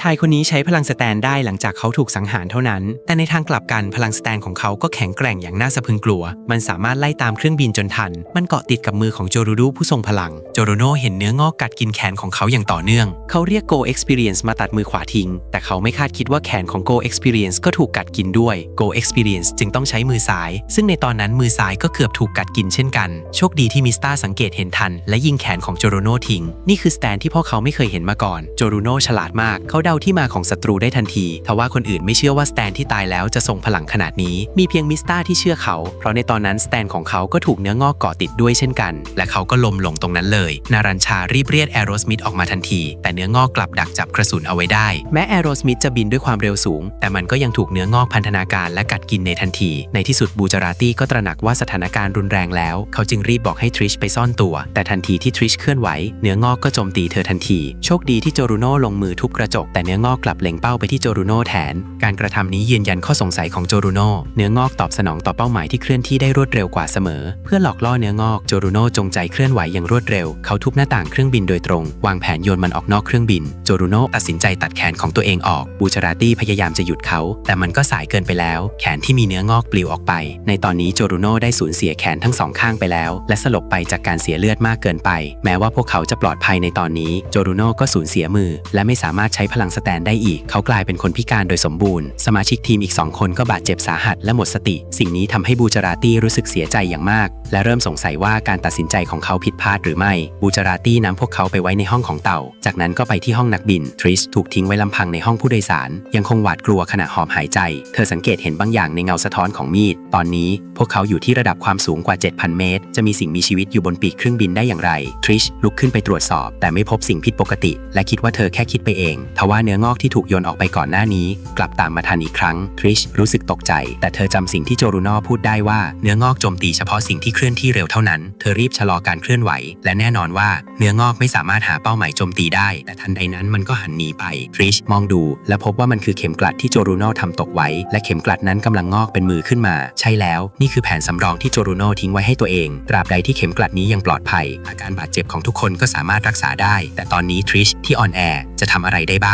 ชายคนนี้ใช้พลังสแตนได้หลังจากเขาถูกสังหารเท่านั้น แต่ในทางกลับกันพลังสแตนของเขาก็แข็งแกร่งอย่างน่าสะพึงกลัว มันสามารถไล่ตามเครื่องบินจนทัน มันเกาะติดกับมือของโจรูรุผู้ทรงพลัง โจโรโนเห็นเนื้องอกกัดกินแขนของเขาอย่างต่อเนื่อง เขาเรียก Go Experience มาตัดมือขวาทิ้ง แต่เขาไม่คาดคิดว่าแขนของ Go Experience ก็ถูกกัดกินด้วย Go Experience จึงต้องใช้มือซ้าย ซึ่งในตอนนั้นมือซ้ายก็เกือบถูกกัดกินเช่นกัน โชคดีที่มิสตาสังเกตเห็นทัน และยิงแขนของโจโรโนทิ้ง นี่คือสแตนที่พวกเขาไม่เคยเห็นมาก่อน โจโรโนฉลาดมากเขาเดาที่มาของศัตรูได้ทันที ทว่าคนอื่นไม่เชื่อว่าสแตนที่ตายแล้วจะทรงพลังขนาดนี้ มีเพียงมิสตาที่เชื่อเขา เพราะในตอนนั้นสแตนของเขาก็ถูกเนื้องอกเกาะติดด้วยเช่นกัน และเขาก็ล้มลงตรงนั้นเลย นารัญชารีบเรียกแอโรสมิธออกมาทันที แต่เนื้องอกกลับดักจับกระสุนเอาไว้ได้ แม้แอโรสมิธจะบินด้วยความเร็วสูง แต่มันก็ยังถูกเนื้องอกพันธนาการและกัดกินในทันที ในที่สุดบูจาราตี้ก็ตระหนักว่าสถานการณ์รุนแรงแล้ว เขาจึงรีบบอกให้ทริชไปซ่อนตัว แต่ทันทีที่ทริชเคลื่อนไหว เนื้องอกก็โจมตีเธอทันที โชคดีที่โจรูโน่ลงมือทุบกระจกแต่เนื้องอกกลับเล็งเป้าไปที่โจรูโน่แทน การกระทำนี้ยืนยันข้อสงสัยของโจรูโน่เนื้องอกตอบสนองต่อเป้าหมายที่เคลื่อนที่ได้รวดเร็วกว่าเสมอ เพื่อหลอกล่อเนื้องอกโจรูโน่จงใจเคลื่อนไหวอย่างรวดเร็ว เขาทุบหน้าต่างเครื่องบินโดยตรง วางแผนโยนมันออกนอกเครื่องบิน โจรูโน่ตัดสินใจตัดแขนของตัวเองออก บูชาราตี้พยายามจะหยุดเขา แต่มันก็สายเกินไปแล้ว แขนที่มีเนื้องอกปลิวออกไป ในตอนนี้โจรูโน่ได้สูญเสียแขนทั้งสองข้างไปแล้ว และสลบไปจากการเสียเลือดมากเกินไป แม้ว่าพวกเขาจะปลอดภัยในตอนนี้ โจรูโน่ก็สูญเสียมือ และไม่สามารถใช้พลังสแตนได้อีก เขากลายเป็นคนพิการโดยสมบูรณ์ สมาชิกทีมอีกสองคนก็บาดเจ็บสาหัสและหมดสติ สิ่งนี้ทำให้บูจาราตี้รู้สึกเสียใจอย่างมาก และเริ่มสงสัยว่าการตัดสินใจของเขาผิดพลาดหรือไม่ บูจาราตี้นำพวกเขาไปไว้ในห้องของเต่า จากนั้นก็ไปที่ห้องนักบิน ทริชถูกทิ้งไว้ลำพังในห้องผู้โดยสาร ยังคงหวาดกลัวขณะหอบหายใจ เธอสังเกตเห็นบางอย่างในเงาสะท้อนของมีด ตอนนี้พวกเขาอยู่ที่ระดับความสูงกว่า 7,000 เมตร จะมีสิ่งมีชีวิตอยู่บนปีกเครื่องบินได้อย่างไร ทริชลุกขึ้นไปตรวจสอบ แต่ไม่พบสิ่งผิดปกติ และคิดว่าเธอแค่คิดไปเองทว่าเนื้องอกที่ถูกโยนออกไปก่อนหน้านี้ กลับตามมาทันอีกครั้งทริชรู้สึกตกใจ แต่เธอจำสิ่งที่โจรูนอพูดได้ว่าเนื้องอกโจมตีเฉพาะสิ่งที่เคลื่อนที่เร็วเท่านั้น เธอรีบชะลอการเคลื่อนไหว และแน่นอนว่าเนื้องอกไม่สามารถหาเป้าหมายโจมตีได้ แต่ทันใดนั้นมันก็หันหนีไปทริชมองดู และพบว่ามันคือเข็มกลัดที่โจรูนอทำตกไว้ และเข็มกลัดนั้นกำลังงอกเป็นมือขึ้นมา ใช่แล้ว นี่คือแผนสำรองที่โจรูนอทิ้งไว้ให้ตัวเอง ตราบใดที่เข็มกลัดนี้ยังปลอดภัย อาการบาดเจ็บของทุกคนก็สามารถรักษาได้ แต่ตอนนี้ทริชที่อ่อนแอจะทำอะไรได้บ้าง